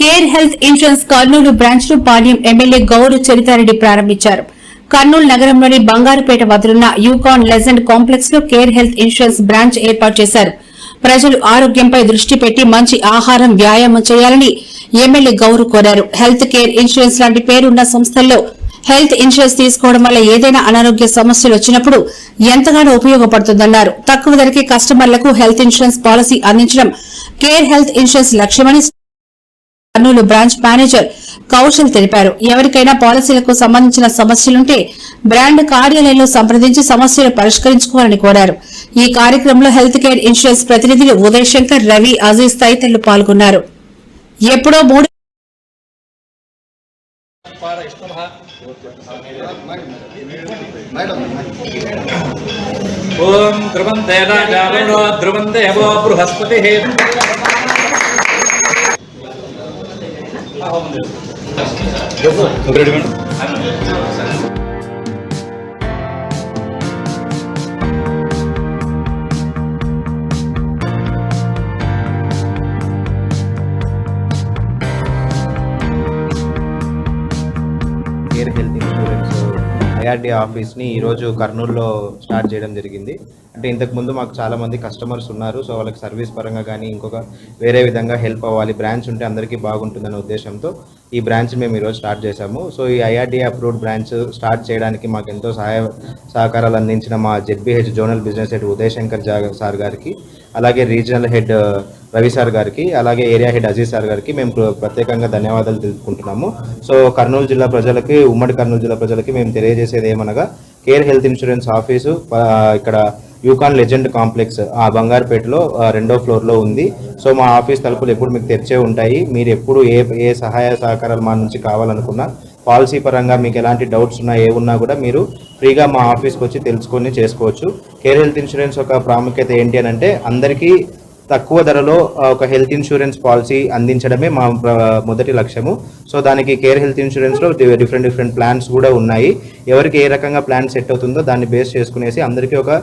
Care health insurance Kurnool బ్రాంచ్ను Panyam MLA Gowru Charitha Reddy ప్రారంభించారు. కర్నూలు నగరంలోని బంగారుపేట వద్దనున్న యూకాన్ లెజెండ్ కాంప్లెక్స్లో కేర్ హెల్త్ ఇన్సూరెన్స్ బ్రాంచ్ ఏర్పాటు చేశారు. ప్రజలు ఆరోగ్యంపై దృష్టి పెట్టి మంచి ఆహారం వ్యాయామం చేయాలని ఎమ్మెల్యే గౌరు కోరారు. హెల్త్ కేర్ ఇన్సూరెన్స్ లాంటి పేరున్న సంస్థల్లో హెల్త్ ఇన్సూరెన్స్ తీసుకోవడం వల్ల ఏదైనా అనారోగ్య సమస్యలు వచ్చినప్పుడు ఎంతగానో ఉపయోగపడుతుందన్నారు. తక్కువ ధరకే కస్టమర్లకు హెల్త్ ఇన్సూరెన్స్ పాలసీ అందించడం కేర్ హెల్త్ ఇన్సూరెన్స్ లక్ష్యమని కర్నూలు బ్రాంచ్ మేనేజర్ కౌశల్ తెలిపారు. ఎవరికైనా పాలసీలకు సంబంధించిన సమస్యలుంటే బ్రాండ్ కార్యాలయంలో సంప్రదించి సమస్యలు పరిష్కరించుకోవాలని కోరారు. ఈ కార్యక్రమంలో హెల్త్ కేర్ ఇన్సూరెన్స్ ప్రతినిధులు ఉదయ్ శంకర్ రవి అజీజ్ తదితరులు పాల్గొన్నారు. ఎప్పుడో మూడు ఓం ధ్రువంతే రాజావరుణో బృహస్పతి కేర్ హెల్త్ ఇన్సూరెన్స్ ఐఆర్డీ ఆఫీస్ని ఈరోజు కర్నూలులో స్టార్ట్ చేయడం జరిగింది. అంటే ఇంతకుముందు మాకు చాలామంది కస్టమర్స్ ఉన్నారు. సో వాళ్ళకి సర్వీస్ పరంగా కానీ ఇంకొక వేరే విధంగా హెల్ప్ అవ్వాలి. బ్రాంచ్ ఉంటే అందరికీ బాగుంటుందనే ఉద్దేశంతో ఈ బ్రాంచ్ మేము ఈరోజు స్టార్ట్ చేశాము. సో ఈ ఐఆర్డీ అప్రూవ్డ్ బ్రాంచ్ స్టార్ట్ చేయడానికి మాకు ఎంతో సహాయ సహకారాలు అందించిన మా ZBH zonal business head Uday Shankar Jha sir గారికి అలాగే రీజనల్ హెడ్ రవి సార్ గారికి అలాగే ఏరియా హెడ్ అజీజ్ సార్ గారికి మేము ప్ర- ప్రత్యేకంగా ధన్యవాదాలు తెలుపుకుంటున్నాము. సో కర్నూలు జిల్లా ప్రజలకి ఉమ్మడి కర్నూలు జిల్లా ప్రజలకి మేము తెలియజేసేది ఏమనగా కేర్ హెల్త్ ఇన్సూరెన్స్ ఆఫీసు ఇక్కడ యూకాన్ లెజెండ్ కాంప్లెక్స్ ఆ బంగారుపేటలో రెండో ఫ్లోర్లో ఉంది. సో మా ఆఫీస్ తలుపులు ఎప్పుడు మీకు తెరిచే ఉంటాయి. మీరు ఎప్పుడు ఏ ఏ సహాయ సహకారాలు మా నుంచి కావాలనుకున్నా పాలసీ పరంగా మీకు ఎలాంటి డౌట్స్ ఉన్నా ఏ ఉన్నా కూడా మీరు ఫ్రీగా మా ఆఫీస్కి వచ్చి తెలుసుకొని చేసుకోవచ్చు. కేర్ హెల్త్ ఇన్సూరెన్స్ ఒక ప్రాముఖ్యత ఏంటి అని అంటే అందరికీ తక్కువ ధరలో ఒక హెల్త్ ఇన్సూరెన్స్ పాలసీ అందించడమే మా మొదటి లక్ష్యము. సో దానికి కేర్ హెల్త్ ఇన్సూరెన్స్లో డిఫరెంట్ డిఫరెంట్ ప్లాన్స్ కూడా ఉన్నాయి. ఎవరికి ఏ రకంగా ప్లాన్ సెట్ అవుతుందో దాన్ని బేస్ చేసుకునేసి అందరికీ ఒక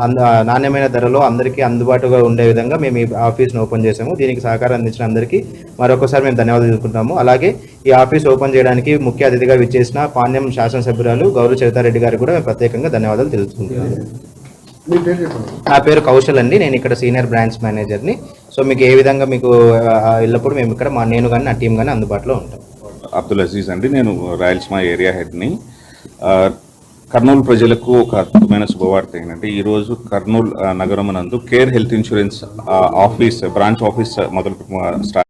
అంద- నాణ్యమైన ధరలో అందరికీ అందుబాటుగా ఉండే విధంగా మేము ఈ ఆఫీస్ను ఓపెన్ చేసాము దీనికి సహకారం అందించిన అందరికీ మరొకసారి మేము ధన్యవాదాలు తెలుపుకుంటాము అలాగే ఈ ఆఫీస్ ఓపెన్ చేయడానికి ముఖ్య అతిథిగా విచ్చేసిన పాణ్యం శాసనసభ్యురాలు గౌరవ చరితారెడ్డి గారు కూడా మేము ప్రత్యేకంగా ధన్యవాదాలు తెలుపుకుంటున్నాము. నా పేరు కౌశల్ అండి. నేను ఇక్కడ సీనియర్ బ్రాంచ్ మేనేజర్ని. సో మీకు ఏ విధంగా మీకు ఎల్లప్పుడూ మేము ఇక్కడ మా నేను కానీ నా టీం కానీ అందుబాటులో ఉంటాం. అబ్దుల్ అజీజ్ అండి. నేను రాయలసీమ ఏరియా హెడ్ని. కర్నూలు ప్రజలకు ఒక అద్భుతమైన శుభవార్త ఏంటంటే ఈరోజు కర్నూలు నగరం నందు care health insurance office branch office మొదలు స్టార్ట్